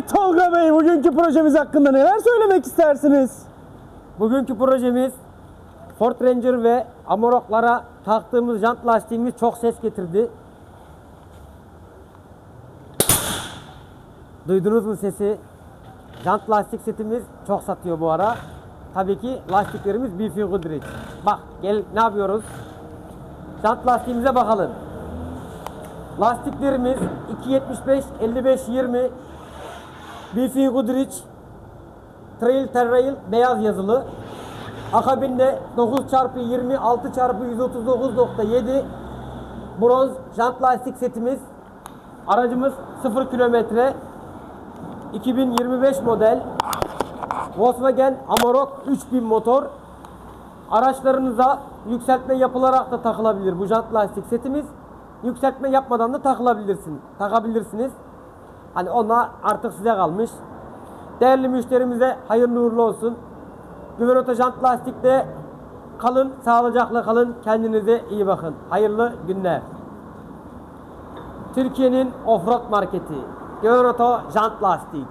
Evet Tolga Bey, bugünkü projemiz hakkında neler söylemek istersiniz? Bugünkü projemiz Ford Ranger ve Amarok'lara taktığımız jant lastiğimiz çok ses getirdi. Duydunuz mu sesi? Jant lastik setimiz çok satıyor bu ara. Tabii ki lastiklerimiz Bifi Goodrich. Bak gel ne yapıyoruz? Jant lastiğimize bakalım. Lastiklerimiz 2.75 55 20 Bifi Goodrich Trail Terrail beyaz yazılı. Akabinde 9 çarpı 20 6 çarpı 139.7 bronz jant lastik setimiz. Aracımız 0 kilometre 2025 model Volkswagen Amarok 3000 motor. Araçlarınıza yükseltme yapılarak da takılabilir bu jant lastik setimiz. Yükseltme yapmadan da takılabilirsin, takabilirsiniz. Hani ona artık size kalmış. Değerli müşterimize hayırlı uğurlu olsun. Güven Oto Jant Lastik'te kalın, sağlıcakla kalın. Kendinize iyi bakın. Hayırlı günler. Türkiye'nin offroad marketi. Güven Oto Jant Lastik.